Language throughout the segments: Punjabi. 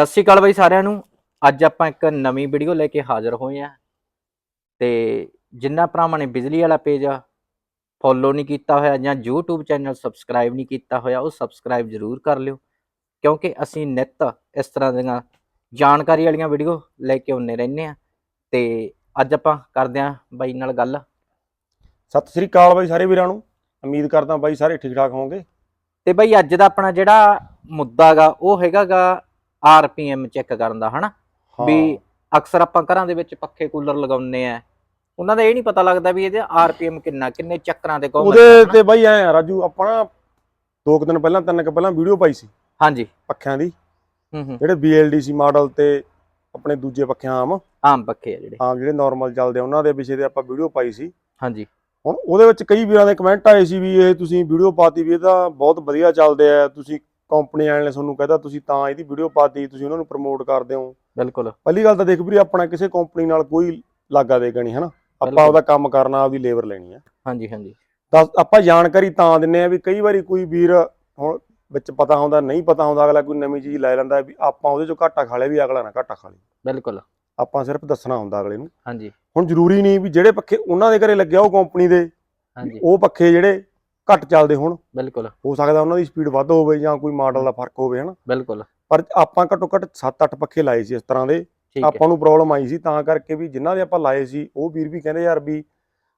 ਸਤਿ ਸ਼੍ਰੀ ਅਕਾਲ ਬਾਈ ਸਾਰਿਆਂ ਨੂੰ। ਅੱਜ ਆਪਾਂ ਇੱਕ ਨਵੀਂ ਵੀਡੀਓ ਲੈ ਕੇ ਹਾਜ਼ਰ ਹੋਏ ਆ ਤੇ ਜਿੰਨਾ ਭਰਾਵਾਂ ਨੇ ਬਿਜਲੀ ਵਾਲਾ ਪੇਜ ਫੋਲੋ ਨਹੀਂ ਕੀਤਾ ਹੋਇਆ ਜਾਂ YouTube ਚੈਨਲ ਸਬਸਕ੍ਰਾਈਬ ਨਹੀਂ ਕੀਤਾ ਹੋਇਆ ਉਹ ਸਬਸਕ੍ਰਾਈਬ ਜ਼ਰੂਰ ਕਰ ਲਿਓ। ਕਿਉਂਕਿ ਅਸੀਂ ਨਿੱਤ ਇਸ ਤਰ੍ਹਾਂ ਦੀਆਂ ਜਾਣਕਾਰੀ ਵਾਲੀਆਂ ਵੀਡੀਓ ਲੈ ਕੇ ਆਉਂਦੇ ਰਹਿੰਦੇ ਆ ਤੇ ਅੱਜ ਆਪਾਂ ਕਰਦੇ ਆ ਬਾਈ ਨਾਲ ਗੱਲ। ਸਤਿ ਸ੍ਰੀ ਅਕਾਲ ਬਾਈ ਸਾਰੇ ਵੀਰਾਂ ਨੂੰ। ਉਮੀਦ ਕਰਦਾ ਬਾਈ ਸਾਰੇ ਠੀਕ ਠਾਕ ਹੋਵੋਗੇ। ਤੇ ਬਾਈ ਅੱਜ ਦਾ ਆਪਣਾ ਜਿਹੜਾ ਮੁੱਦਾ ਗਾ ਉਹ ਹੈਗਾਗਾ ਆਰਪੀਐਮ ਚੈੱਕ ਕਰਨ ਦਾ ਹਨਾ? ਵੀ ਅਕਸਰ ਆਪਾਂ ਘਰਾਂ ਦੇ ਵਿੱਚ ਪੱਖੇ ਕੂਲਰ ਲਗਾਉਂਦੇ ਆ। ਉਹਨਾਂ ਦਾ ਇਹ ਨਹੀਂ ਪਤਾ ਲੱਗਦਾ ਵੀ ਇਹਦੇ ਆਰਪੀਐਮ ਕਿੰਨਾ ਕਿੰਨੇ ਚੱਕਰਾਂ ਤੇ ਘੁੰਮਦਾ ਉਹਦੇ। ਤੇ ਬਾਈ ਐ ਰਾਜੂ ਆਪਾਂ ਨਾ ਦੋ ਕੁ ਦਿਨ ਪਹਿਲਾਂ ਤਿੰਨ ਕੁ ਪਹਿਲਾਂ ਵੀਡੀਓ ਪਾਈ ਸੀ। ਹਾਂਜੀ। ਪੱਖਿਆਂ ਦੀ। ਹੂੰ ਹੂੰ। ਜਿਹੜੇ BLDC ਮਾਡਲ ਤੇ ਆਪਣੇ ਦੂਜੇ ਪੱਖਿਆਂ ਆਮ। ਆਮ ਪੱਖੇ ਆ ਜਿਹੜੇ। ਆਮ ਜਿਹੜੇ ਨਾਰਮਲ ਚੱਲਦੇ ਉਹਨਾਂ ਦੇ ਵਿਸ਼ੇ ਤੇ ਆਪਾਂ ਵੀਡੀਓ ਪਾਈ ਸੀ। ਹਾਂਜੀ। ਹੁਣ ਉਹਦੇ ਵਿੱਚ ਕਈ ਵੀਰਾਂ ਦੇ ਕਮੈਂਟ ਆਏ ਸੀ ਵੀ ਇਹ ਤੁਸੀਂ ਵੀਡੀਓ ਪਾਤੀ ਵੀ ਇਹ ਤਾਂ ਬਹੁਤ ਵਧੀਆ ਚੱਲਦੇ ਆ ਤੁਸੀਂ ਕੰਪਨੀ ਵਾਲਿਆਂ ਨੇ ਤੁਹਾਨੂੰ ਕਹਿੰਦਾ ਤੁਸੀਂ ਤਾਂ ਇਹਦੀ ਵੀਡੀਓ ਪਾਤੀ ਤੁਸੀਂ ਉਹਨਾਂ ਨੂੰ ਪ੍ਰਮੋਟ ਕਰਦੇ ਹੋ। ਬਿਲਕੁਲ। ਪਹਿਲੀ ਗੱਲ ਤਾਂ ਦੇਖ ਵੀਰੇ ਆਪਣਾ ਕਿਸੇ ਕੰਪਨੀ ਨਾਲ ਕੋਈ ਲਾਗਾ ਦੇਗਾ ਨਹੀਂ ਹਨਾ? ਆਪਾਂ। ਉਹਦਾ ਕੰਮ ਕਰਨਾ ਆਪਦੀ ਲੇਬਰ ਲੈਣੀ ਆ। ਹਾਂਜੀ ਹਾਂਜੀ। ਤਾਂ ਆਪਾਂ ਜਾਣਕਾਰੀ ਤਾਂ ਦਿੰਨੇ ਆ ਵੀ ਕਈ ਵਾਰੀ ਕੋਈ ਵੀਰ ਹੁਣ ਵਿੱਚ ਪਤਾ ਹੁੰਦਾ ਨਹੀਂ ਪਤਾ ਹੁੰਦਾ ਅਗਲਾ ਕੋਈ ਨਵੀਂ ਚੀਜ਼ ਲੈ ਲੈਂਦਾ ਵੀ ਆਪਾਂ ਉਹਦੇ ਚੋਂ ਘਾਟਾ ਖਾ ਲਿਆ ਵੀ ਅਗਲਾ ਨਾ ਘਾਟਾ ਖਾ ਲੇ। ਬਿਲਕੁਲ। ਆਪਾਂ ਸਿਰਫ ਦੱਸਣਾ ਹੁੰਦਾ ਅਗਲੇ ਨੂੰ। ਹਾਂਜੀ। ਹੁਣ ਜ਼ਰੂਰੀ ਨਹੀਂ ਵੀ ਜਿਹੜੇ ਪੱਖੇ ਉਹਨਾਂ ਦੇ ਘਰੇ ਲੱਗਿਆ ਉਹ ਕੰਪਨੀ ਦੇ ਹਾਂਜੀ। ਉਹ ਪੱਖੇ ਜਿਹੜੇ ਘੱਟ ਚੱਲਦੇ ਹੋਣ। ਬਿਲਕੁਲ। ਹੋ ਸਕਦਾ ਉਹਨਾਂ ਦੀ ਸਪੀਡ ਵੱਧ ਹੋਵੇ ਜਾਂ ਕੋਈ ਮਾਡਲ ਦਾ ਫ਼ਰਕ ਹੋਵੇ ਹਨਾ? ਬਿਲਕੁਲ। ਪਰ ਆਪਾਂ ਘੱਟੋ ਘੱਟ 7-8 ਪੱਖੇ ਲਾਏ ਸੀ ਇਸ ਤਰ੍ਹਾਂ ਦੇ। ਆਪਾਂ ਨੂੰ ਪ੍ਰੋਬਲਮ ਆਈ ਸੀ ਤਾਂ ਕਰਕੇ ਵੀ ਜਿਨ੍ਹਾਂ ਦੇ ਆਪਾਂ ਲਾਏ ਸੀ ਉਹ ਵੀਰ ਵੀ ਕਹਿੰਦੇ ਯਾਰ ਵੀ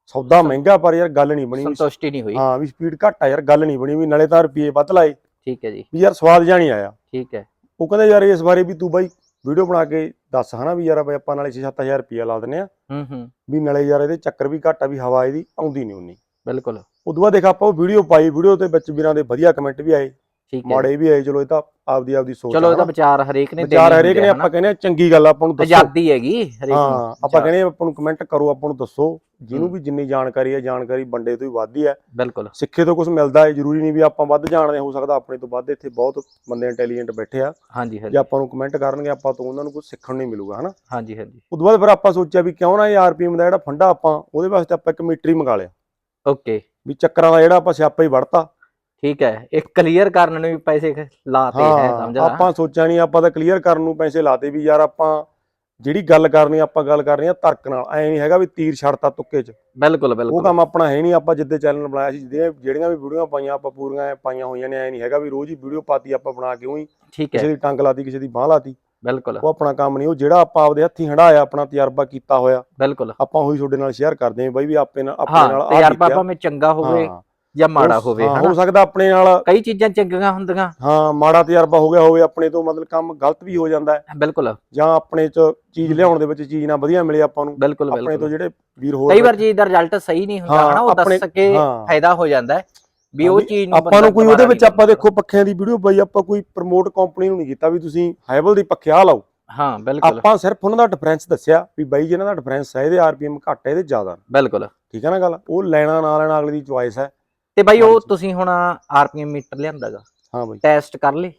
ਸੌਦਾ ਮਹਿੰਗਾ ਪਰ ਯਾਰ ਗੱਲ ਨਹੀਂ ਬਣੀ। ਸੰਤੁਸ਼ਟੀ ਨਹੀਂ ਹੋਈ। ਹਾਂ ਵੀ ਸਪੀਡ ਘੱਟ ਆ ਯਾਰ ਗੱਲ ਨਹੀਂ ਬਣੀ ਵੀ ਨਾਲੇ ਤਾਂ ਰੁਪਏ ਵੱਧ ਲਾਏ। ਠੀਕ ਹੈ ਜੀ। ਵੀ ਯਾਰ ਸਵਾਦ ਨਹੀਂ ਆਇਆ। ਠੀਕ ਹੈ। ਉਹ ਕਹਿੰਦੇ ਯਾਰ ਇਸ ਬਾਰੇ ਵੀ ਤੂੰ ਬਾਈ ਵੀਡੀਓ ਬਣਾ ਕੇ ਦੱਸ ਹਨਾ ਵੀ ਯਾਰ ਆਪਾਂ ਨਾਲੇ 6-7000 ਰੁਪਏ ਲਾ ਦਿੰਨੇ ਆ ਹੂੰ ਹੂੰ। ਵੀ ਨਾਲੇ ਯਾਰ ਇਹਦੇ ਚੱਕਰ ਵੀ ਘੱਟ ਆ ਵੀ ਹਵਾ ਇਹਦੀ ਆਉਂਦੀ ਨਹੀਂ ਉਨੀ। ਬਿਲਕੁਲ। ਉਦੋਂ ਬਾਅਦ ਦੇਖ ਆਪਾਂ ਉਹ ਵੀਡੀਓ ਪਾਈ ਵੀਡੀਓ ਤੇ ਵਿੱਚ ਵੀਰਾਂ ਦੇ ਵਧੀਆ ਕਮੈਂਟ ਵੀ ਆਏ ਠੀਕ ਹੈ। ਮਾੜੇ ਵੀ ਆਏ ਚਲੋ ਇਹ ਤਾਂ ਆਪਦੀ ਆਪਦੀ ਸੋਚ ਚਲੋ ਇਹਦਾ ਹਨਾ। ਵਿਚਾਰ ਹਰੇਕ ਨੇ ਵਿਚਾਰ ਹਰੇਕ ਨੇ ਆਪਾਂ ਕਹਿੰਦੇ ਆ ਚੰਗੀ ਗੱਲ ਆਪਾਂ ਨੂੰ ਦੱਸੋ। ਆਜ਼ਾਦੀ ਹੈਗੀ ਹਰੇਕ ਨੂੰ ਹਾਂ ਆਪਾਂ। ਕਹਿੰਦੇ ਆਪਾਂ ਨੂੰ ਕਮੈਂਟ ਕਰੋ ਆਪਾਂ ਨੂੰ ਦੱਸੋ। ਜਿਹਨੂੰ। ਵੀ ਜਿੰਨੀ ਜਾਣਕਾਰੀ ਹੈ ਜਾਣਕਾਰੀ ਬੰਦੇ ਤੋਂ ਹੀ ਵੱਧਦੀ ਹੈ ਬਿਲਕੁਲ। ਸਿੱਖੇ ਤੋਂ ਕੁਝ ਮਿਲਦਾ ਹੈ ਜ਼ਰੂਰੀ ਨਹੀਂ ਵੀ ਆਪਾਂ ਵੱਧ ਜਾਣਦੇ ਹਾਂ, ਸਕਦਾ ਆਪਣੇ ਤੋਂ ਵੱਧ ਇੱਥੇ ਬਹੁਤ ਬੰਦੇ ਇੰਟੈਲੀਜੈਂਟ ਬੈਠੇ ਆ। ਹਾਂਜੀ ਜੇ ਹਾਂਜੀ ਆਪਾਂ ਨੂੰ ਕਮੈਂਟ ਕਰਨਗੇ ਆਪਾਂ ਤੋਂ ਉਹਨਾਂ ਨੂੰ ਕੁਝ ਸਿੱਖਣ ਨੂੰ ਮਿਲੂਗਾ ਹਨਾ। ਹਾਂਜੀ ਹਾਂਜੀ। ਉਦੋਂ ਬਾਅਦ ਫਿਰ ਆਪਾਂ ਸੋਚਿਆ ਵੀ ਕਿਉਂ ਨਾ ਇਹ ਆਰਪੀਐਮ ਦਾ ਜਿਹੜਾ ਫੰਡਾ ਆਪਾਂ ਉਹਦੇ ਵਾਸਤੇ ਆਪਾਂ ਇੱਕ ਮੀਟਰ ਮੰਗਾ ਲਿਆ। ਓਕੇ। ਵੀ ਚੱਕਰਾਂ ਦਾ ਜਿਹੜਾ ਆਪਾਂ ਸਿਆਪਾ ਹੀ ਵੜਤਾ। ਠੀਕ ਹੈ ਇੱਕ ਕਲੀਅਰ ਕਰਨ ਨੂੰ ਵੀ ਪੈਸੇ ਲਾਤੇ ਹੈ ਸਮਝਦਾ। ਆਪਾਂ ਸੋਚਿਆ ਨਹੀਂ ਆਪਾਂ ਤਾਂ ਕਲੀਅਰ ਕਰਨ ਨੂੰ ਪੈਸੇ ਲਾਤੇ ਵੀ ਯਾਰ ਆਪਾਂ ਜਿਹੜੀ ਗੱਲ ਕਰਨੀ ਆਪਾਂ ਗੱਲ ਕਰਨੀ ਆ ਤਰਕ ਨਾਲ। ਐ ਨਹੀਂ ਹੈਗਾ ਵੀ ਤੀਰ ਛੱਡਤਾ ਤੁੱਕੇ 'ਚ। ਬਿਲਕੁਲ ਉਹ ਬਿਲਕੁਲ ਕੰਮ ਆਪਣਾ ਹੈ ਨਹੀਂ ਆਪਾਂ ਜਿੱਦੇ ਚੈਨਲ ਬਣਾਇਆ ਸੀ ਜਿਹੜੀਆਂ ਵੀ ਵੀਡੀਓ ਪਾਈਆਂ ਆਪਾਂ ਪੂਰੀਆਂ ਪਾਈਆਂ ਹੋਈਆਂ ਨੇ ਐ ਨਹੀਂ ਹੈਗਾ ਵੀ ਰੋਜ਼ ਹੀ ਵੀਡੀਓ ਪਾਤੀ ਆਪਾਂ ਬਣਾ ਕੇ ਉਹੀ। ਠੀਕ ਕਿਸੇ ਦੀ ਟੰਗ ਲਾਤੀ ਕਿਸੇ ਦੀ ਬਾਹ ਲਾਤੀ। ਬਿਲਕੁਲ। ਉਹ ਆਪਣਾ ਕੰਮ ਨਹੀਂ ਉਹ ਜਿਹੜਾ ਆਪਾਂ ਆਪਦੇ ਹੱਥੀਂ ਹੰਡਾਇਆ ਆਪਣਾ ਤਜਰਬਾ ਕੀਤਾ ਹੋਇਆ ਬਿਲਕੁਲ। ਆਪਾਂ ਉਹੀ ਤੁਹਾਡੇ ਨਾਲ ਸ਼ੇਅਰ ਕਰਦੇ ਹਾਂ ਬਾਈ ਵੀ ਆਪੇ ਨਾਲ ਆਪਣੇ ਨਾਲ ਤੇ ਆਹ ਯਾਰ ਕੀਤਾ। ਭਾਵੇਂ ਚੰਗਾ ਹੋਵੇ ਜਾਂ ਮਾੜਾ ਹੋਵੇ ਹਾਂ, ਹਨਾ? ਹੋ ਸਕਦਾ ਆਪਣੇ ਨਾਲ ਕਈ ਚੀਜ਼ਾਂ ਚੰਗੀਆਂ ਹੁੰਦੀਆਂ। ਹਾਂ ਮਾੜਾ ਤਜਰਬਾ ਹੋ ਗਿਆ ਹੋਵੇ ਆਪਣੇ ਤੋਂ ਮਤਲਬ ਕੰਮ ਗਲਤ ਵੀ ਹੋ ਜਾਂਦਾ ਹੈ। ਬਿਲਕੁਲ। ਜਾਂ ਆਪਣੇ ਚ ਚੀਜ਼ ਲਿਆਉਣ ਦੇ ਵਿੱਚ ਚੀਜ਼ ਨਾ ਵਧੀਆ ਮਿਲੇ ਆਪਾਂ ਨੂੰ। ਬਿਲਕੁਲ ਆਪਣੇ ਤੋਂ ਜਿਹੜੇ ਵੀਰ ਹੋਰ ਕਈ ਵਾਰ ਚੀਜ਼ ਦਾ ਰਿਜ਼ਲਟ ਸਹੀ ਨਹੀਂ ਹੁੰਦਾ ਹਨਾ ਉਹ ਦੱਸ ਕੇ। ਫਾਇਦਾ ਹੋ ਜਾਂਦਾ ਹੈ। ਵੀ ਉਹ ਚੀਜ਼ ਨੂੰ ਆਪਾਂ ਨੂੰ ਕੋਈ ਉਹਦੇ ਵਿੱਚ ਆਪਾਂ ਦੇਖੋ ਪੱਖਿਆਂ ਦੀ ਵੀਡੀਓ ਬਾਈ ਆਪਾਂ ਕੋਈ ਪ੍ਰਮੋਟ ਕੰਪਨੀ ਨੂੰ ਨਹੀਂ ਕੀਤਾ ਵੀ ਤੁਸੀਂ ਹਾਈਬਲ ਦੀ ਪੱਖਿਆ ਲਾਓ। ਹਾਂ ਬਿਲਕੁਲ। ਆਪਾਂ ਸਿਰਫ ਉਹਨਾਂ ਦਾ ਡਿਫਰੈਂਸ ਦੱਸਿਆ ਵੀ ਬਾਈ ਜਿਹਨਾਂ ਦਾ ਡਿਫਰੈਂਸ ਹੈ ਇਹਦੇ ਆਰਪੀਐਮ ਘੱਟ ਹੈ ਇਹਦੇ ਜ਼ਿਆਦਾ। ਬਿਲਕੁਲ। ਠੀਕ ਹੈ ਨਾ ਗੱਲ? ਉਹ ਲੈਣਾ ਨਾ ਲੈਣਾ ਅਗਲੇ ਦੀ ਚੁਆਇਸ ਹੈ। ਤੇ ਬਾਈ ਉਹ। ਤੁਸੀਂ ਹੁਣ ਆਰਪੀਐਮ ਮੀਟਰ ਲਿਆਂਦਾਗਾ ਹਾਂ ਬਾਈ। ਟੈਸਟ ਕਰ ਲੇ।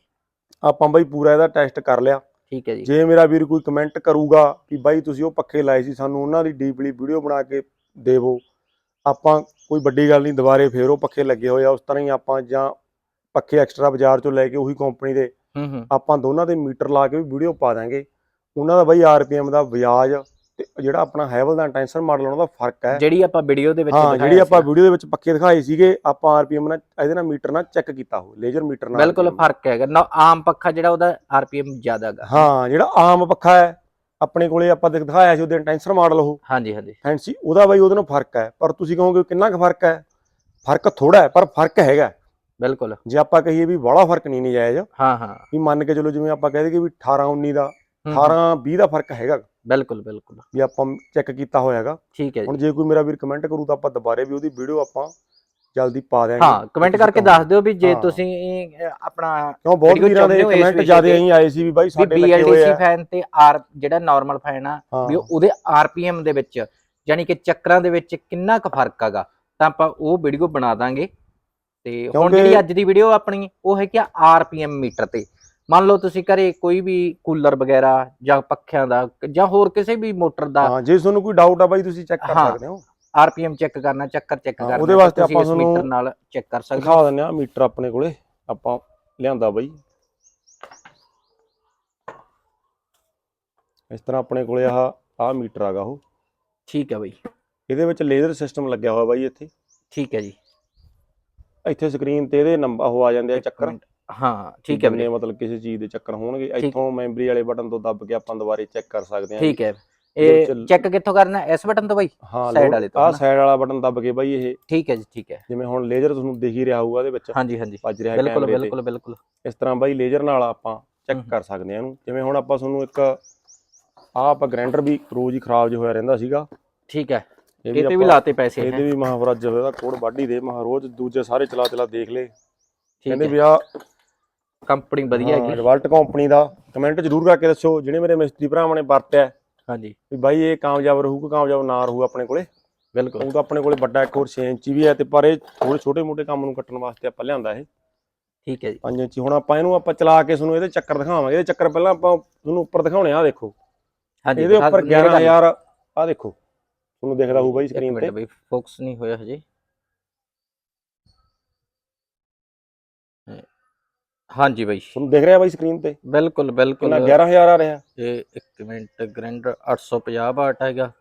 ਆਪਾਂ ਬਾਈ ਪੂਰਾ ਇਹਦਾ ਟੈਸਟ ਕਰ ਲਿਆ। ਠੀਕ ਹੈ ਜੀ। ਜੇ ਮੇਰਾ ਵੀਰ ਕੋਈ ਕਮੈਂਟ ਕਰੂਗਾ ਕਿ ਬਾਈ ਤੁਸੀਂ ਉਹ ਪੱਖੇ ਲਾਏ ਸੀ ਸਾਨੂੰ ਉਹਨਾਂ ਦੀ ਡੀਪਲੀ ਵੀਡੀਓ ਬਣਾ ਕੇ ਦੇਵੋ। ਆਪਾਂ ਕੋਈ ਵੱਡੀ ਗੱਲ ਨਹੀਂ ਦੁਬਾਰੇ ਫੇਰ ਉਹ ਪੱਖੇ ਲੱਗੇ ਹੋਏ ਆ ਉਸ ਤਰ੍ਹਾਂ ਹੀ ਆਪਾਂ ਜਾਂ ਪੱਖੇ ਐਕਸਟਰਾ ਬਾਜ਼ਾਰ ਚੋਂ ਲੈ ਕੇ ਉਹੀ ਕੰਪਨੀ ਦੇ ਆਪਾਂ ਦੋਨਾਂ ਦੇ ਮੀਟਰ ਲਾ ਕੇ ਵੀ ਵੀਡੀਓ ਪਾ ਦਾਂਗੇ। ਉਹਨਾਂ ਦਾ ਬਾਈ ਆਰਪੀਐਮ ਦਾ ਵਿਆਜ ਤੇ ਜਿਹੜਾ ਆਪਣਾ ਹੈਵਲ ਦਾ ਇੰਟੈਂਸ਼ਨ ਮਾਡਲ ਉਹਨਾਂ ਦਾ ਫ਼ਰਕ ਹੈ। ਜਿਹੜੀ ਆਪਾਂ ਵੀਡੀਓ ਦੇ ਵਿੱਚ ਹਾਂ ਜਿਹੜੀ ਆਪਾਂ। ਵੀਡੀਓ ਦੇ ਵਿੱਚ ਪੱਕੇ ਦਿਖਾਏ ਸੀਗੇ ਆਪਾਂ ਆਰਪੀਐਮ ਨਾਲ ਇਹਦੇ ਨਾਲ ਮੀਟਰ ਨਾਲ ਚੈੱਕ ਕੀਤਾ ਹੋ ਲੇਜ਼ਰ ਮੀਟਰ ਨਾਲ ਬਿਲਕੁਲ ਫ਼ਰਕ ਹੈਗਾ। ਨਾ ਆਮ ਪੱਖਾ ਜਿਹੜਾ ਉਹਦਾ ਆਰਪੀਐਮ ਜ਼ਿਆਦਾ ਹੈਗਾ। ਹਾਂ ਜਿਹੜਾ ਆਮ ਪੱਖਾ ਹੈ ਆਪਣੇ ਕੋਲੇ ਆਪਾਂ ਦਿਖ- ਦਿਖਾਇਆ ਸੀ ਉਹਦੇ ਇੰਟੈਂਸ਼ਨ ਮਾਡਲ ਉਹ। ਹਾਂਜੀ ਹਾਂਜੀ। ਫੈਂਸੀ ਉਹਦਾ ਬਾਈ ਉਹਦੇ ਨਾਲ ਫ਼ਰਕ ਹੈ ਪਰ ਤੁਸੀਂ ਕਹੋਗੇ ਕਿੰਨਾ ਕੁ ਫ਼ਰਕ ਹੈ? ਫ਼ਰਕ ਥੋੜਾ ਹੈ ਪਰ ਫ਼ਰਕ ਹੈਗਾ। ਬਿਲਕੁਲ। ਜੇ ਆਪਾਂ ਕਹੀਏ ਵੀ ਬੜਾ ਫ਼ਰਕ ਨਹੀਂ ਨਜਾਇਜ਼ ਹਾਂ ਹਾਂ। ਵੀ ਮੰਨ ਕੇ ਚਲੋ ਜਿਵੇਂ ਆਪਾਂ ਕਹਿ ਦਈਏ ਵੀ 18 19 ਦਾ ਹੂੰ, 18 20 ਦਾ ਫ਼ਰਕ ਹੈਗਾ। ਬਿਲਕੁਲ ਬਿਲਕੁਲ। ਵੀ ਆਪਾਂ ਚੈੱਕ ਕੀਤਾ ਹੋਇਆ ਹੈਗਾ ਠੀਕ ਹੈ ਹੁਣ ਜੀ ਜੇ ਕੋਈ ਮੇਰਾ ਵੀਰ ਕਮੈਂਟ ਕਰੂ ਤਾਂ ਆਪਾਂ ਦੁਬਾਰੇ ਵੀ ਉਹਦੀ ਵੀਡੀਓ ਆਪਾਂ ਜਲਦੀ ਪਾ ਦਿਆਂਗੇ ਹਾਂ ਕਮੈਂਟ ਕਰਕੇ। ਦੱਸ ਦਿਓ ਵੀ ਜੇ। ਤੁਸੀਂ ਆਪਣਾ ਕਿਉਂ ਬਹੁਤ ਵੀਰਾਂ ਦੇ ਕਮੈਂਟ ਜ਼ਿਆਦਾ? ਐਂ ਆਏ ਸੀ ਵੀ ਬਾਈ ਸਾਡੇ ਲੱਗੇ ਹੋਏ BLDC ਆ ਫੈਨ ਤੇ ਆਰ ਜਿਹੜਾ ਨਾਰਮਲ ਫੈਨ ਆ। ਵੀ ਉਹਦੇ ਆਰਪੀਐਮ ਦੇ ਵਿੱਚ ਯਾਨੀ ਕਿ ਚੱਕਰਾਂ ਦੇ ਵਿੱਚ ਕਿੰਨਾ ਕੁ ਫ਼ਰਕ ਹੈਗਾ ਤਾਂ ਆਪਾਂ ਉਹ ਵੀਡੀਓ ਬਣਾ ਦਾਂਗੇ ਤੇ ਹੁਣ ਜਿਹੜੀ ਅੱਜ ਦੀ ਵੀਡੀਓ ਆਪਣੀ ਉਹ ਹੈ ਕਿ ਆਰਪੀਐਮ ਮੀਟਰ ਤੇ ਮੰਨ ਲਓ ਤੁਸੀਂ ਘਰੇ ਕੋਈ ਵੀ ਕੂਲਰ ਵਗੈਰਾ ਜਾਂ ਪੱਖਿਆਂ ਦਾ ਜਾਂ ਹੋਰ ਕਿਸੇ ਵੀ ਮੋਟਰ ਦਾ ਹਾਂ ਜੇ ਤੁਹਾਨੂੰ ਕੋਈ ਡਾਊਟ ਆ ਬਾਈ ਤੁਸੀਂ ਚੈੱਕ ਕਰ। ਸਕਦੇ ਹੋ ਆਰਪੀਐਮ ਚੈੱਕ ਕਰਨਾ ਚੱਕਰ ਚੈੱਕ ਕਰਨਾ ਉਹਦੇ ਵਾਸਤੇ ਆਪਾਂ ਇਸ ਮੀਟਰ ਤੁਹਾਨੂੰ ਨਾਲ ਚੈੱਕ ਕਰ ਸਕਦੇ ਹੋ। ਦਿਖਾ ਦਿੰਦੇ ਆ ਮੀਟਰ ਆਪਣੇ ਕੋਲੇ ਆਪਾਂ ਲਿਆਂਦਾ ਬਾਈ। ਇਸ ਤਰ੍ਹਾਂ ਆਪਣੇ ਕੋਲੇ ਆਹ ਆਹ ਮੀਟਰ ਆਗਾ ਉਹ। ਠੀਕ ਹੈ ਬਾਈ। ਇਹਦੇ ਵਿੱਚ ਲੇਜ਼ਰ ਸਿਸਟਮ ਲੱਗਿਆ ਹੋਇਆ ਬਾਈ ਇੱਥੇ। ਠੀਕ ਹੈ ਜੀ। ਇੱਥੇ ਸਕਰੀਨ ਤੇ ਇਹਦੇ ਨੰਬਰ ਉਹ ਆ ਜਾਂਦੇ ਆ ਚੱਕਰ। ਹਾਂ ਠੀਕ ਹੈ ਵੀਰੇ। ਮਤਲਬ ਕਿਸੇ ਚੀਜ਼ ਦੇ ਚੱਕਰ ਹੋਣਗੇ। ਇੱਥੋਂ ਮੈਮਰੀ ਵਾਲੇ ਬਟਨ ਤੋਂ ਦੱਬ ਕੇ ਆਪਾਂ ਦੁਬਾਰੇ ਚੈੱਕ ਕਰ ਸਕਦੇ ਹਾਂ ਠੀਕ ਹੈ। ਇਹ ਚੈੱਕ ਕਿੱਥੋਂ ਕਰਨਾ? ਇਸ ਬਟਨ ਤੋਂ ਬਾਈ? side ਵਾਲੇ ਤੋਂ ਹਨਾ? ਸਾਈਡ ਵਾਲਾ ਬਟਨ ਦੱਬ ਕੇ ਬਾਈ ਇਹ। ਠੀਕ ਹੈ ਜੀ ਠੀਕ ਹੈ। ਜਿਵੇਂ ਹੁਣ ਲੇਜ਼ਰ ਤੁਹਾਨੂੰ ਦਿਖ ਹੀ ਰਿਹਾ ਹੋਊਗਾ ਇਹਦੇ ਵਿੱਚ। ਹਾਂਜੀ ਹਾਂਜੀ। ਵੱਜ ਰਿਹਾ ਬਿਲਕੁਲ ਬਿਲਕੁਲ ਬਿਲਕੁਲ। ਇਸ ਤਰ੍ਹਾਂ ਬਾਈ ਲੇਜ਼ਰ ਨਾਲ ਆਪਾਂ ਚੈੱਕ। ਕਰ ਸਕਦੇ ਹਾਂ ਇਹਨੂੰ। ਜਿਵੇਂ ਹੁਣ ਆਪਾਂ ਤੁਹਾਨੂੰ ਇੱਕ ਆਹ ਆਪਾਂ ਗ੍ਰਾਈਂਡਰ ਵੀ ਰੋਜ਼ ਹੀ ਖਰਾਬ ਜਿਹਾ ਹੋਇਆ ਰਹਿੰਦਾ ਸੀਗਾ। ਠੀਕ ਹੈ। ਇਹ ਇਹ ਤੇ ਵੀ ਲਾਤੇ ਪੈਸੇ ਇਹਦੇ ਵੀ ਮਹਾਵਰਾਜ ਹੋਇਆ ਕੋਡ ਬਾਡੀ ਦੇ। ਮਹਾ ਰੋਜ਼ ਦੂਜੇ ਸਾਰੇ ਚਲਾ ਚਲਾ ਦੇਖ ਲੇ। ਕਹਿੰਦੇ ਵੀ ਆ ਕੰਪਨੀ ਵਧੀਆ ਹੈਗੀ। ਰਿਵਲਟ ਕੰਪਨੀ ਦਾ। ਕਮੈਂਟ ਜ਼ਰੂਰ ਕਰਕੇ ਦੱਸੋ ਜਿਹੜੇ ਮੇਰੇ ਮਿਸਤਰੀ ਭਰਾਵਾਂ ਨੇ ਵਰਤਿਆ ਹਾਂਜੀ। ਵੀ ਬਾਈ ਇਹ ਕਾਮਯਾਬ ਰਹੂਗਾ ਕਾਮਯਾਬ ਨਾ ਰਹੂ ਆਪਣੇ ਕੋਲੇ? ਬਿਲਕੁਲ। ਉਹ ਤਾਂ ਆਪਣੇ ਕੋਲੇ ਵੱਡਾ ਇੱਕ ਹੋਰ 6 ਇੰਚੀ ਵੀ ਹੈ ਤੇ ਪਰ ਇਹ ਥੋੜੇ ਛੋਟੇ ਮੋਟੇ ਕੰਮ ਨੂੰ ਕੱਟਣ ਵਾਸਤੇ ਆਪਾਂ ਲਿਆਂਦਾ ਇਹ। ਠੀਕ ਹੈ ਜੀ। 5 ਇੰਚੀ। ਹੁਣ ਆਪਾਂ ਇਹਨੂੰ ਆਪਾਂ ਚਲਾ ਕੇ ਤੁਹਾਨੂੰ ਇਹਦੇ ਚੱਕਰ ਦਿਖਾਵਾਂਗੇ। ਇਹਦੇ ਚੱਕਰ ਪਹਿਲਾਂ ਆਪਾਂ ਤੁਹਾਨੂੰ ਉੱਪਰ ਦਿਖਾਉਣੇ ਆ ਦੇਖੋ। ਹਾਂਜੀ ਇਹਦੇ ਉੱਪਰ ਨੇੜੇ ਕਰ ਲਓ। 11000 ਆ ਦੇਖੋ। ਤੁਹਾਨੂੰ ਦਿਖਦਾ ਹੋਊ ਬਾਈ ਸਕਰੀਨ ਤੇ। ਬਈ ਫੋਕਸ ਨਹੀਂ ਹੋਇਆ ਹਜੇ। ਹਾਂਜੀ ਬਾਈ। ਤੁਹਾਨੂੰ ਦਿਖ ਰਿਹਾ ਬਾਈ ਸਕਰੀਨ ਤੇ? ਬਿਲਕੁਲ ਬਿਲਕੁਲ। ਕਿੰਨਾ 11000 ਆ ਰਿਹਾ। ਇਹ ਇੱਕ ਮਿੰਟ ਗ੍ਰਾਈਂਡਰ 850 ਵਾਟ ਹੈਗਾ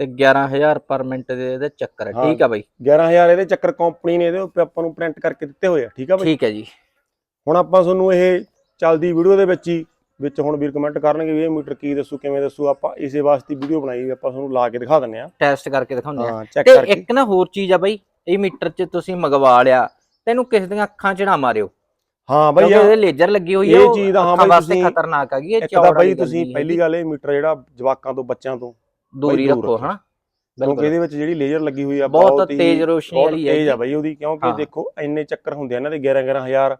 ਤੇ 11000 ਪਰ ਮਿੰਟ ਦੇ ਇਹਦੇ ਚੱਕਰ ਹੈ। ਠੀਕ ਆ ਬਾਈ। 11000 ਇਹਦੇ ਚੱਕਰ ਕੰਪਨੀ ਨੇ ਇਹਦੇ ਉੱਪਰ ਆਪਾਂ ਨੂੰ ਪ੍ਰਿੰਟ ਕਰਕੇ ਦਿੱਤੇ ਹੋਏ ਆ। ਠੀਕ ਆ ਬਾਈ? ਠੀਕ ਹੈ ਜੀ। ਹੁਣ ਆਪਾਂ ਤੁਹਾਨੂੰ ਇਹ ਚੱਲਦੀ ਵੀਡੀਓ ਦੇ ਵਿੱਚ ਹੀ ਵਿੱਚ ਹੁਣ ਵੀਰ ਕਮੈਂਟ ਕਰਨਗੇ ਵੀ ਇਹ ਮੀਟਰ ਕੀ ਦੱਸੂ ਕਿਵੇਂ ਦੱਸੂ ਆਪਾਂ ਇਸੇ ਵਾਸਤੇ ਵੀਡੀਓ ਬਣਾਈ ਵੀ ਆਪਾਂ ਤੁਹਾਨੂੰ ਲਾ ਕੇ ਦਿਖਾ ਦਿੰਨੇ ਆ। ਟੈਸਟ ਕਰਕੇ ਦਿਖਾਉਂਦੇ ਆ। ਤੇ ਇੱਕ ਨਾ ਹੋਰ ਚੀਜ਼ ਆ ਬਾਈ ਇਹ ਮੀਟਰ 'ਚ ਤੁਸੀਂ ਮੰਗਵਾ ਲਿਆ ਤੈਨੂੰ ਕਿਸੇ ਦੀਆਂ ਅੱਖਾਂ 'ਚ ਨਾ ਮਾਰਿਓ। ਹਾਂ ਬਾਈ ਕਿਉਂਕਿ ਇਹਦੇ ਲੇਜ਼ਰ ਲੱਗੀ ਹੋਈ ਹੈ ਇਹ ਚੀਜ਼ ਦਾ ਹਾਂ ਬਾਈ ਤੁਸੀਂ- ਖਤਰਨਾਕ ਹੈਗੀ ਇਹ ਚੌੜ ਬਾਈ ਤੁਸੀਂ ਪਹਿਲੀ। ਗੱਲ ਇਹ ਮੀਟਰ ਜਿਹੜਾ ਜਵਾਕਾਂ ਤੋਂ ਬੱਚਿਆਂ ਤੋਂ ਦੂਰੀ ਰੱਖੋ। ਹਨਾ? ਕਿਉਂਕਿ ਇਹਦੇ ਵਿੱਚ ਜਿਹੜੀ ਲੇਜ਼ਰ ਲੱਗੀ ਹੋਈ ਆ ਬਹੁਤ ਹੀ- ਤੇਜ਼ ਰੋਸ਼ਨੀ ਵਾਲੀ ਹੈ ਤੇਜ਼ ਆ ਬਾਈ ਉਹਦੀ ਕਿਉਂਕਿ ਹਾਂ। ਦੇਖੋ ਇੰਨੇ ਚੱਕਰ ਹੁੰਦੇ ਆ ਇਹਨਾਂ ਦੇ 11 11000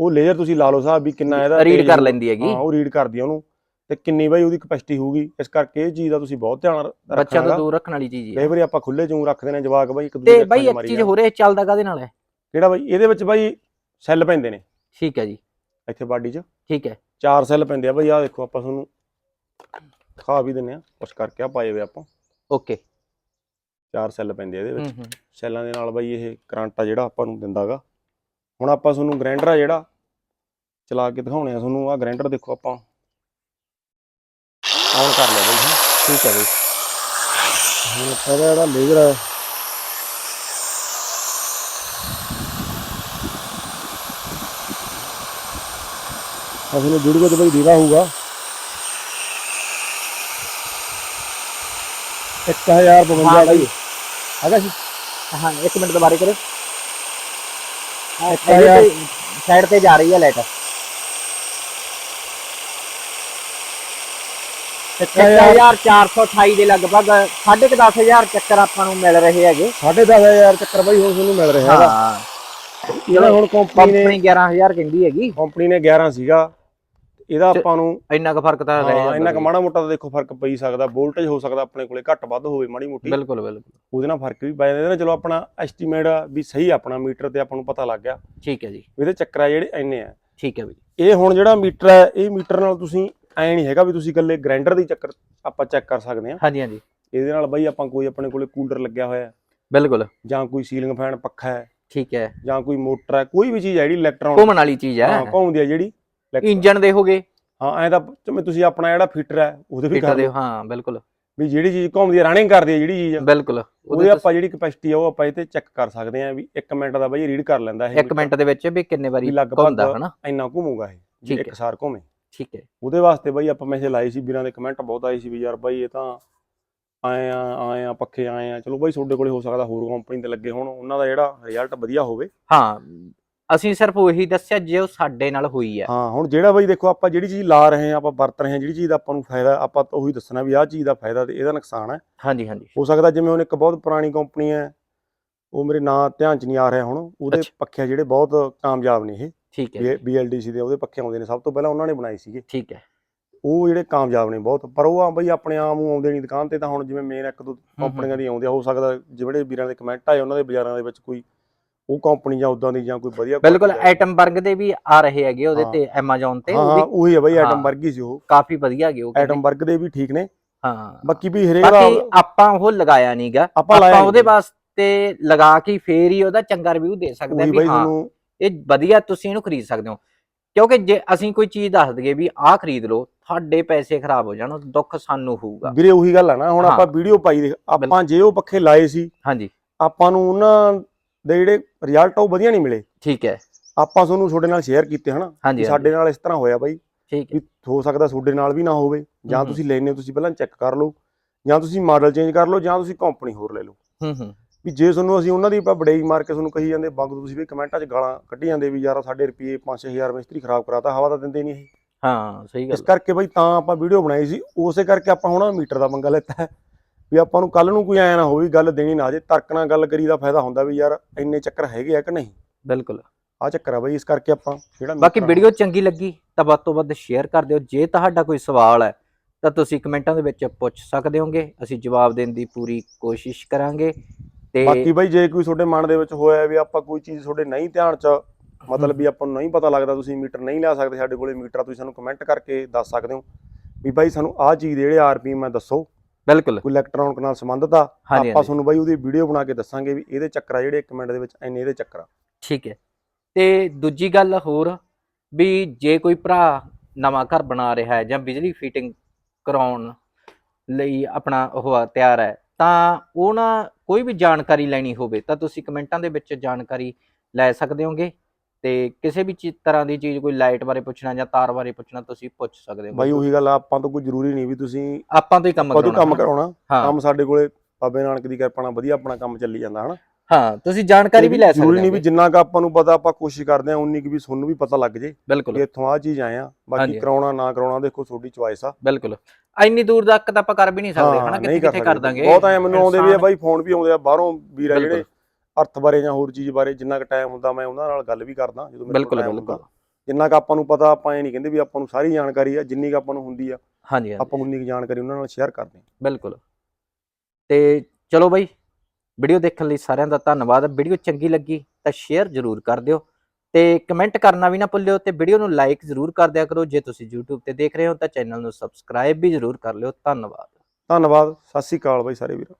ਉਹ ਲੇਜ਼ਰ ਤੁਸੀਂ ਲਾ ਲਓ ਸਾਹਿਬ ਵੀ ਕਿੰਨਾ ਇਹਦਾ ਰੀਡ ਕਰ। ਲੈਂਦੀ ਹੈਗੀ। ਹਾਂ ਉਹ ਰੀਡ ਕਰਦੀ ਆ ਉਹਨੂੰ। ਤੇ ਕਿੰਨੀ ਬਾਈ ਉਹਦੀ ਕਪੈਸਿਟੀ ਹੋਊਗੀ। ਇਸ ਕਰਕੇ ਇਹ ਚੀਜ਼ ਦਾ ਤੁਸੀਂ ਬਹੁਤ ਧਿਆਨ ਰ- ਬੱਚਿਆਂ ਤੋਂ ਰੱਖਣਾ ਦੂਰ ਰੱਖਣ ਵਾਲੀ ਚੀਜ਼ ਕਈ ਹੈ ਵਾਰੀ ਆਪਾਂ ਖੁੱਲੇ ਚੋਂ ਰੱਖਦੇ ਨੇ ਜਵਾਕ ਬਾਈ ਇੱਕ ਦੂਜੇ ਤੇ ਬਾਈ ਇੱਕ ਚੀਜ਼ ਜਾਣ। ਹੋਰ ਇਹ ਚੱਲਦਾ ਕਾਦੇ ਨਾਲ ਹੈ? ਕਿਹੜਾ ਬਾਈ? ਇਹਦੇ ਵਿੱਚ ਬਾਈ ਸੈੱਲ ਪੈਂਦੇ ਨੇ। ਠੀਕ ਹੈ ਜੀ। ਇੱਥੇ ਬਾਡੀ 'ਚ। ਠੀਕ ਹੈ। ਚਾਰ ਸੈੱਲ ਪੈਂਦੇ ਆ ਬਾਈ ਦੇਖੋ ਆਪਾਂ ਤੁਹਾਨੂੰ ਖਾ ਵੀ ਦਿੰਨੇ ਆ। ਕੁਛ ਕਰਕੇ ਆ ਪਾਏ ਵੇ ਆਪਾਂ। ਓਕੇ। ਚਾਰ ਸੈੱਲ ਪੈਂਦੇ ਆ ਇਹਦੇ ਵਿੱਚ। ਹੂੰ ਸੈੱਲਾਂ ਦੇ ਨਾਲ ਬਾਈ ਇਹ ਕਰੰਟ ਆ ਜਿਹੜਾ ਆਪਾਂ ਨੂੰ ਦਿੰਦਾਗਾ ਹੁਣ ਆਪਾਂ ਤੁਹਾਨੂੰ ਗ੍ਰਾਈਂਡਰ ਆ ਜਿਹੜਾ ਚਲਾ ਕੇ ਦਿਖਾਉਣੇ ਆ ਤੁਹਾਨੂੰ। ਆ ਗ੍ਰਾਈਂਡਰ ਦੇਖੋ ਆਪਾਂ। ਆਨ ਕਰ ਲਿਆ ਬਾਈ। ਠੀਕ ਹੈ ਬਈ। ਹੁਣ ਆਪਾਂ ਇਹਦਾ ਜਿਹੜਾ ਲੇਜ਼ਰ ਹੈ ਆ ਤੁਹਾਨੂੰ ਵੀਡੀਓ ਤੇ ਬਾਈ ਦੀਦਾ ਹੋਊਗਾ। 1052 ਹਾਂ ਬਾਈ। ਬਾਈ। ਹੈਗਾ ਜੀ? ਹਾਂ ਇੱਕ ਮਿੰਟ ਦੁਬਾਰੇ ਕਰੋ। ਅੱਛਾ ਯਾਰ। ਸਾਈਡ ਤੇ ਜਾ ਰਹੀ ਹੈ ਲਾਈਟ। 1428 ਦੇ ਲਗਭਗ 10500 ਚੱਕਰ ਆਪਾਂ ਨੂੰ ਮਿਲ ਰਹੇ ਹੈਗੇ। 10500 ਚੱਕਰ ਬਾਈ ਹੁਣ ਤੁਹਾਨੂੰ ਮਿਲ ਰਿਹਾ ਹੈਗਾ। ਹਾਂ। ਇਹਦਾ ਹੁਣ ਕੰਪਨੀ ਨੇ ਕੰਪਨੀ 11000 ਕਹਿੰਦੀ ਹੈਗੀ। ਕੰਪਨੀ ਨੇ 11 ਸੀਗਾ। ਇਹਦਾ ਆਪਾਂ ਨੂੰ ਇੰਨਾ ਕੁ ਫ਼ਰਕ ਤਾਂ ਰਹਿ ਹਾਂ, ਜਾਂਦਾ ਇੰਨਾ ਕੁ। ਮਾੜਾ ਮੋਟਾ ਤਾਂ ਦੇਖੋ ਫ਼ਰਕ ਪਈ ਸਕਦਾ ਵੋਲਟੇਜ ਹੋ ਸਕਦਾ ਆਪਣੇ ਕੋਲੇ ਘੱਟ ਵੱਧ ਹੋਵੇ ਮਾੜੀ ਮੋਟੀ। ਬਿਲਕੁਲ ਬਿਲਕੁਲ। ਉਹਦੇ ਨਾਲ ਫ਼ਰਕ ਵੀ ਪੈ ਜਾਂਦਾ। ਇਹਦੇ ਨਾਲ ਚਲੋ ਆਪਣਾ ਐਸਟੀਮੇਟ ਵੀ ਸਹੀ ਆਪਣਾ ਮੀਟਰ ਤੇ ਆਪਾਂ ਨੂੰ ਪਤਾ ਲੱਗ ਗਿਆ। ਠੀਕ ਹੈ ਜੀ। ਵੀ ਇਹਦੇ ਚੱਕਰ ਜਿਹੜੇ ਇੰਨੇ ਆ। ਠੀਕ ਹੈ ਬਈ ਇਹ ਹੁਣ ਜਿਹੜਾ ਮੀਟਰ ਹੈ ਇਹ ਮੀਟਰ ਨਾਲ ਤੁਸੀਂ ਐ ਨਹੀਂ ਹੈਗਾ ਵੀ ਤੁਸੀਂ ਇਕੱਲੇ ਗ੍ਰਾਈਂਡਰ ਦੀ ਚੱਕਰ ਆਪਾਂ ਚੈੱਕ ਕਰ ਸਕਦੇ ਆ ਹਾਂਜੀ ਹਾਂਜੀ। ਇਹਦੇ ਨਾਲ ਬਾਈ ਆਪਾਂ ਕੋਈ ਆਪਣੇ ਕੋਲੇ ਕੂਲਰ ਲੱਗਿਆ ਹੋਇਆ। ਹੈ, ਬਿਲਕੁਲ। ਜਾਂ ਕੋਈ ਸੀਲਿੰਗ ਫੈਨ ਪੱਖਾ ਹੈ। ਠੀਕ ਹੈ। ਜਾਂ ਕੋਈ ਮੋਟਰ ਹੈ ਕੋਈ ਵੀ ਚੀਜ਼ ਹੈ ਜਿਹੜੀ ਇਲੈਕਟ੍ਰੋਨ ਘੁੰਮਣ ਵਾਲੀ ਚੀਜ਼ ਹੈ। ਹਾਂ ਘੁੰਮਦੀ ਹੈ ਜਿਹੜੀ। ਇੰਜਨ ਦੇ ਹੋਗੇ। ਹਾਂ ਐ ਤਾਂ ਜਿਵੇਂ ਤੁਸੀਂ ਆਪਣਾ ਜਿਹੜਾ ਫੀਟਰ ਹੈ ਉਹਦੇ ਵੀ ਕਰ ਦਿਓ। ਹਾਂ ਬਿਲਕੁਲ। ਵੀ ਜਿਹੜੀ ਚੀਜ਼ ਘੁੰਮਦੀ ਹੈ ਰਨਿੰਗ ਕਰਦੀ ਹੈ ਜਿਹੜੀ ਚੀਜ਼ ਬਿਲਕੁਲ। ਉਹਦੇ ਆਪਾਂ ਜਿਹੜੀ ਕਪੈਸਿਟੀ ਆ ਉਹ ਆਪਾਂ ਇਹ ਤੇ ਚੈੱਕ ਕਰ ਸਕਦੇ ਆ ਵੀ 1 ਮਿੰਟ ਦਾ ਬਾਈ ਰੀਡ ਕਰ ਲੈਂਦਾ ਇਹ। ਇੱਕ ਮਿੰਟ ਦੇ ਵਿੱਚ ਵੀ ਕਿੰਨੇ ਵਾਰੀ ਘੁੰਮਦਾ ਹਨਾ? ਇੰਨਾ ਘੁੰਮੂਗਾ ਇਹ ਜੇ ਇੱਕ। ਸਾਰ ਘੁੰਮੇ। ਠੀਕ ਹੈ। ਉਹਦੇ ਵਾਸਤੇ ਬਾਈ ਆਪਾਂ ਮੈਸੇਜ ਲਾਏ ਸੀ ਵੀਰਾਂ ਦੇ ਕਮੈਂਟ ਬਹੁਤ ਆਏ ਸੀ ਵੀ ਯਾਰ ਬਾਈ ਇਹ ਤਾਂ ਆਏ ਆ ਆਏ ਆ ਪੱਖੇ ਆਏ ਆ। ਚਲੋ ਬਾਈ ਤੁਹਾਡੇ ਕੋਲੇ ਹੋ ਸਕਦਾ ਹੋਰ ਕੰਪਨੀ ਦੇ ਲੱਗੇ ਹੋਣ ਉਹਨਾਂ ਦਾ ਜਿਹੜਾ ਰਿਜ਼ਲਟ ਵਧੀਆ ਹੋਵੇ। ਹਾਂ ਅਸੀਂ ਸਿਰਫ ਉਹੀ ਦੱਸਿਆ ਜੇ ਉਹ ਸਾਡੇ ਨਾਲ ਹੋਈ ਹੈ ਹਾਂ ਹੁਣ ਜਿਹੜਾ ਬਾਈ ਦੇਖੋ ਆਪਾਂ ਜਿਹੜੀ ਚੀਜ਼ ਲਾ ਰਹੇ ਆ ਆਪਾਂ ਵਰਤ ਰਹੇ ਆ ਜਿਹੜੀ ਚੀਜ਼ ਦਾ ਆਪਾਂ ਨੂੰ ਫਾਇਦਾ ਆਪਾਂ ਉਹੀ ਦੱਸਣਾ ਵੀ ਆਹ ਚੀਜ਼ ਦਾ ਫਾਇਦਾ ਤੇ ਇਹਦਾ ਨੁਕਸਾਨ ਹੈ। ਹਾਂਜੀ ਹਾਂਜੀ। ਹੋ ਸਕਦਾ ਜਿਵੇਂ ਹੁਣ ਇੱਕ ਬਹੁਤ ਪੁਰਾਣੀ ਕੰਪਨੀ ਹੈ ਉਹ ਮੇਰੇ ਨਾਂ ਧਿਆਨ ਚ ਨਹੀਂ ਆ ਰਿਹਾ ਹੁਣ ਉਹਦੇ। ਪੱਖੇ ਜਿਹੜੇ ਬਹੁਤ ਕਾਮਯਾਬ ਨੇ ਇਹ। ਠੀਕ ਹੈ BLDC ਦੇ ਉਹਦੇ ਪੱਖੇ ਆਉਂਦੇ ਨੇ ਸਭ ਤੋਂ ਪਹਿਲਾਂ ਉਹਨਾਂ ਨੇ ਬਣਾਏ ਸੀਗੇ। ਠੀਕ ਹੈ। ਉਹ ਜਿਹੜੇ ਕਾਮਯਾਬ ਨੇ ਬਹੁਤ ਪਰ ਉਹ ਆ ਬਈ ਆਪਣੇ ਆਮ ਨੂੰ ਆਉਂਦੇ ਨਹੀਂ ਦੁਕਾਨ ਤੇ ਤਾਂ ਹੁਣ ਜਿਵੇਂ ਮੇਨ ਇੱਕ ਦੋ। ਕੰਪਨੀਆਂ ਦੀ ਆਉਂਦੇ ਆ ਹੋ ਸਕਦਾ ਜਿਹੜੇ ਵੀਰਾਂ ਦੇ ਕਮੈਂਟ ਆਏ ਉਹਨਾਂ ਦੇ ਬਾਜ਼ਾਰਾਂ ਦੇ ਵਿੱਚ ਕੋਈ ਉਹ ਕੰਪਨੀ ਜਾਂ ਉਦਾਂ ਦੀ ਜਾਂ ਕੋਈ ਵਧੀਆ ਬਿਲਕੁਲ ਐਟਮ ਵਰਗ ਦੇ ਵੀ ਆ ਰਹੇ ਹੈਗੇ ਉਹਦੇ ਹਾਂ। ਤੇ Amazon ਤੇ ਹਾਂ ਉਹ ਹਾਂ ਹੈ ਬਈ ਹਾਂ। ਐਟਮ ਵਰਗੀ ਸੀ ਉਹ ਕਾਫੀ ਵਧੀਆ ਹੈਗੇ ਉਹ। ਐਟਮ ਵਰਗ ਦੇ ਵੀ ਠੀਕ ਨੇ ਹਾਂ ਬਾਕੀ ਵੀ ਹਰੇਕ ਬਾਕੀ ਆਪਾਂ ਉਹ ਲਗਾਇਆ ਨਹੀਂਗਾ ਆਪਾਂ ਉਹਦੇ। ਵਾਸਤੇ ਲਗਾ ਕੇ ਫੇਰ ਹੀ ਉਹਦਾ ਚੰਗਾ ਰਿਵਿਊ ਦੇ ਸਕਦੇ ਹਾਂ ਬਈ ਵੀ ਹਾਂ ਇਹ ਵਧੀਆ ਤੁਸੀਂ ਇਹਨੂੰ ਖਰੀਦ ਸਕਦੇ ਹੋ ਕਿਉਂਕਿ ਜੇ ਅਸੀਂ ਕੋਈ ਚੀਜ਼ ਦੱਸ ਦਈਏ ਵੀ ਆਹ ਖਰੀਦ ਲਓ ਤੁਹਾਡੇ ਪੈਸੇ ਖਰਾਬ ਹੋ ਜਾਣ ਦੁੱਖ ਸਾਨੂੰ ਹੋਊਗਾ ਵੀਰੇ ਉਹੀ ਗੱਲ ਆ ਨਾ ਹੁਣ ਹਾਂ। ਆਪਾਂ ਵੀਡੀਓ ਪਾਈ ਆਪਾਂ। ਜੇ ਉਹ ਪੱਖੇ ਲਾਏ ਸੀ ਹਾਂਜੀ ਆਪਾਂ ਨੂੰ ਉਹਨਾਂ ਦੇ ਜਿਹੜੇ ਰਿਜ਼ਲਟ ਉਹ ਵਧੀਆ ਨਹੀਂ ਮਿਲੇ। ਠੀਕ ਹੈ। ਆਪਾਂ ਤੁਹਾਨੂੰ ਤੁਹਾਡੇ ਨਾਲ ਸ਼ੇਅਰ ਕੀਤੇ ਹਨਾ ਹਾਂਜੀ ਸਾਡੇ ਨਾਲ ਇਸ ਤਰ੍ਹਾਂ ਹੋਇਆ ਬਾਈ ਠੀਕ ਹੈ। ਵੀ ਹੋ ਸਕਦਾ ਤੁਹਾਡੇ ਨਾਲ ਵੀ ਨਾ ਹੋਵੇ ਜਾਂ ਹਮ। ਤੁਸੀਂ ਲੈਣੇ ਤੁਸੀਂ ਪਹਿਲਾਂ ਚੈੱਕ ਕਰ ਲਓ ਜਾਂ ਤੁਸੀਂ ਮਾਡਲ ਚੇਂਜ ਕਰ ਲਓ ਜਾਂ ਤੁਸੀਂ ਕੰਪਨੀ ਹੋਰ ਲੈ ਲਓ। ਹੂੰ ਹੂੰ। ਵੀ ਜੇ ਤੁਹਾਨੂੰ ਅਸੀਂ ਉਹਨਾਂ ਦੀ ਆਪਾਂ ਬੜੇਈ ਮਾਰ ਕੇ ਤੁਹਾਨੂੰ ਕਹੀ ਜਾਂਦੇ ਬੰਗ ਤੁਸੀਂ ਵੀ ਕਮੈਂਟਾਂ 'ਚ ਗਾਲਾਂ ਕੱਢੀ ਜਾਂਦੇ ਵੀ ਯਾਰ ਸਾਡੇ ਰੁਪਏ 5-6000 ਮਿਸਤਰੀ ਖਰਾਬ ਕਰਾਤਾ ਹਵਾ ਤਾਂ ਦਿੰਦੇ ਨਹੀਂ ਇਹ। ਹਾਂ ਸਹੀ ਇਸ ਗੱਲ ਕਰਕੇ ਬਈ ਤਾਂ ਆਪਾਂ ਵੀਡੀਓ ਬਣਾਈ ਸੀ ਉਸੇ ਕਰਕੇ ਆਪਾਂ ਹੁਣ ਆਹ ਮੀਟਰ ਦਾ ਪੰਗਾ ਲੈਤਾ। ਹੈ ਵੀ ਆਪਾਂ ਨੂੰ ਕੱਲ ਨੂੰ ਕੋਈ ਐ ਨਾ ਹੋਵੇ ਗੱਲ ਦੇਣੀ ਨਾ ਜੇ ਤਰਕ ਨਾਲ ਗੱਲ ਕਰੀ ਦਾ ਫਾਇਦਾ ਹੁੰਦਾ ਵੀ ਯਾਰ ਇੰਨੇ ਚੱਕਰ ਹੈਗੇ ਆ ਕਿ ਨਹੀਂ? ਬਿਲਕੁਲ। ਆ ਚੱਕਰ ਆ ਬਈ ਇਸ ਕਰਕੇ ਆਪਾਂ ਜਿਹੜਾ ਬਾਕੀ ਵੀਡੀਓ ਚੰਗੀ ਲੱਗੀ ਤਾਂ ਵੱਧ ਤੋਂ ਵੱਧ ਸ਼ੇਅਰ ਕਰ ਦਿਓ। ਜੇ ਤੁਹਾਡਾ ਕੋਈ ਸਵਾਲ ਹੈ ਤਾਂ ਤੁਸੀਂ ਕਮੈਂਟਾਂ ਦੇ ਵਿੱਚ ਪੁੱਛ ਸਕਦੇ ਹੋਗੇ। ਅਸੀਂ ਜਵਾਬ ਦੇਣ ਦੀ ਪੂਰੀ ਕੋਸ਼ਿਸ਼ ਕਰਾਂਗੇ ਤੇ ਬਾਕੀ ਬਈ ਜੇ ਕੋਈ ਤੁਹਾਡੇ ਮਨ ਦੇ ਵਿੱਚ ਹੋਇਆ ਵੀ ਆਪਾਂ ਕੋਈ ਚੀਜ਼ ਤੁਹਾਡੇ ਨਹੀਂ ਧਿਆਨ ਚ ਮਤਲਬ ਵੀ ਆਪਾਂ ਨੂੰ ਨਹੀਂ ਪਤਾ ਲੱਗਦਾ ਤੁਸੀਂ ਮੀਟਰ ਨਹੀਂ ਲਿਆ ਸਕਦੇ ਸਾਡੇ ਕੋਲੇ ਮੀਟਰ ਆ, ਤੁਸੀਂ ਸਾਨੂੰ ਕਮੈਂਟ ਕਰਕੇ ਦੱਸ ਸਕਦੇ ਹੋ ਵੀ ਬਾਈ ਸਾਨੂੰ ਆਹ ਚੀਜ਼ ਦੇ ਜਿਹੜੇ ਆਰਪੀਐਮ ਮੈਂ ਦੱਸੋ। ਬਿਲਕੁਲ। ਕੋਈ ਇਲੈਕਟ੍ਰੋਨਿਕ ਨਾਲ ਸੰਬੰਧਿਤ ਆ ਆਪਾਂ ਤੁਹਾਨੂੰ ਬਾਈ ਉਹਦੀ ਵੀਡੀਓ ਬਣਾ ਕੇ ਦੱਸਾਂਗੇ ਵੀ ਇਹਦੇ ਚੱਕਰ ਆ ਜਿਹੜੇ ਇੱਕ ਮਿੰਟ ਦੇ ਵਿੱਚ ਇੰਨੇ ਇਹਦੇ ਚੱਕਰ। ਆ ਠੀਕ ਹੈ। ਤੇ ਦੂਜੀ ਗੱਲ ਹੋਰ ਵੀ ਜੇ ਕੋਈ ਭਰਾ ਨਵਾਂ ਘਰ ਬਣਾ ਰਿਹਾ ਹੈ ਜਾਂ ਬਿਜਲੀ ਫਿਟਿੰਗ ਕਰਾਉਣ ਲਈ ਆਪਣਾ ਉਹ ਤਿਆਰ ਹੈ ਤਾਂ ਉਹ ਨਾ ਕੋਈ ਵੀ ਜਾਣਕਾਰੀ ਲੈਣੀ ਹੋਵੇ ਤਾਂ ਤੁਸੀਂ ਕਮੈਂਟਾਂ ਦੇ ਵਿੱਚ ਜਾਣਕਾਰੀ ਲੈ ਸਕਦੇ ਹੋਗੇ। ਤੇ ਕਿਸੇ ਵੀ ਤਰ੍ਹਾਂ ਦੀ ਚੀਜ਼ ਕੋਈ ਲਾਈਟ ਬਾਰੇ ਪੁੱਛਣਾ ਜਾਂ ਤਾਰ ਬਾਰੇ ਪੁੱਛਣਾ ਤੁਸੀਂ ਪੁੱਛ ਸਕਦੇ ਹੋ। ਬਾਈ ਉਹੀ ਗੱਲ ਆ ਆਪਾਂ ਤੋਂ ਕੋਈ ਜ਼ਰੂਰੀ ਨਹੀਂ ਵੀ ਤੁਸੀਂ ਆਪਾਂ ਤੋਂ ਹੀ ਕੰਮ ਕਦੋਂ ਕੰਮ ਕਰਾਉਣਾ। ਕਰਾਉਣਾ। ਹਾਂ। ਕੰਮ ਸਾਡੇ ਕੋਲੇ ਬਾਬੇ ਨਾਨਕ ਦੀ ਕਿਰਪਾ ਨਾਲ ਵਧੀਆ ਆਪਣਾ ਕੰਮ ਚੱਲੀ ਜਾਂਦਾ ਹਨਾ? ਹਾਂ ਤੁਸੀਂ ਜਾਣਕਾਰੀ ਵੀ ਲੈ ਸਕਦੇ ਜ਼ਰੂਰੀ ਨਹੀਂ ਵੀ ਹੋ ਜਿੰਨਾ ਕ ਆਪਾਂ ਨੂੰ ਪਤਾ ਆਪਾਂ ਕੋਸ਼ਿਸ਼ ਕਰਦੇ ਆ ਉਨੀ ਕੁ ਵੀ ਤੁਹਾਨੂੰ ਵੀ ਪਤਾ ਲੱਗ ਜੇ ਬਿਲਕੁਲ। ਵੀ ਇੱਥੋਂ ਆ ਚੀਜ਼ ਆਏ ਆ ਬਾਕੀ ਹਾਂਜੀ। ਕਰਾਉਣਾ ਨਾ ਕਰਾਉਣਾ ਦੇਖੋ ਤੁਹਾਡੀ ਚੁਆਇਸ ਆ। ਬਿਲਕੁਲ। ਇੰਨੀ ਦੂਰ ਤੱਕ ਤਾਂ ਆਪਾਂ ਕਰ ਵੀ ਨਹੀਂ ਸਕਦੇ ਹਨਾ? ਕਿੱਥੇ ਕਿੱਥੇ ਕਰ ਸਕਦੇ। ਦਾਂਗੇ? ਬਹੁਤ ਐ ਮੈਨੂੰ ਆਉਂਦੇ ਵੀ ਆ ਬਾਈ ਫੋਨ ਵੀ ਆਉਂਦੇ ਆ ਬਾਹਰੋਂ ਵੀਰ ਆ ਜਿਹੜੇ ਅਰਥ ਬਾਰੇ ਜਾਂ ਹੋਰ ਚੀਜ਼ ਬਾਰੇ ਜਿੰਨਾ ਕ ਟਾਈਮ ਹੁੰਦਾ ਮੈਂ ਉਹਨਾਂ ਨਾਲ ਗੱਲ ਵੀ ਕਰਦਾ ਜਦੋਂ ਮੇਰੇ ਕੋਲ ਬਿਲਕੁਲ ਬਿਲਕੁਲ ਹੁੰਦਾ। ਜਿੰਨਾ ਕ ਆਪਾਂ ਨੂੰ ਪਤਾ ਆਪਾਂ ਇਹ ਨਹੀਂ ਕਹਿੰਦੇ ਵੀ ਆਪਾਂ ਨੂੰ ਸਾਰੀ ਜਾਣਕਾਰੀ ਆ ਜਿੰਨੀ ਕ ਆਪਾਂ ਨੂੰ ਹੁੰਦੀ ਆ ਹਾਂਜੀ ਆਪਾਂ ਉਨੀ ਕ ਜਾਣਕਾਰੀ ਉਹਨਾਂ ਨਾਲ ਸ਼ੇਅਰ ਕਰਦੇ ਆ ਬਿਲਕੁਲ। ਤੇ ਚਲੋ ਬਾਈ ਵੀਡੀਓ ਦੇਖਣ ਲਈ ਸਾਰਿਆਂ ਦਾ ਧੰਨਵਾਦ। ਵੀਡੀਓ ਚੰਗੀ ਲੱਗੀ ਤਾਂ ਸ਼ੇਅਰ ਜ਼ਰੂਰ ਕਰ ਦਿਓ। ਤੇ ਕਮੈਂਟ ਕਰਨਾ ਵੀ ਨਾ ਭੁੱਲਿਓ ਤੇ ਵੀਡੀਓ ਨੂੰ ਲਾਈਕ ਜ਼ਰੂਰ ਕਰ ਦਿਆ ਕਰੋ। ਜੇ ਤੁਸੀਂ YouTube ਤੇ ਦੇਖ ਰਹੇ ਹੋ ਤਾਂ ਚੈਨਲ ਨੂੰ ਸਬਸਕ੍ਰਾਈਬ ਵੀ ਜ਼ਰੂਰ ਕਰ ਲਿਓ। ਧੰਨਵਾਦ। ਧੰਨਵਾਦ। ਸਤਿ ਸ੍ਰੀ ਅਕਾਲ ਬਾਈ ਸਾਰੇ ਵੀਰ।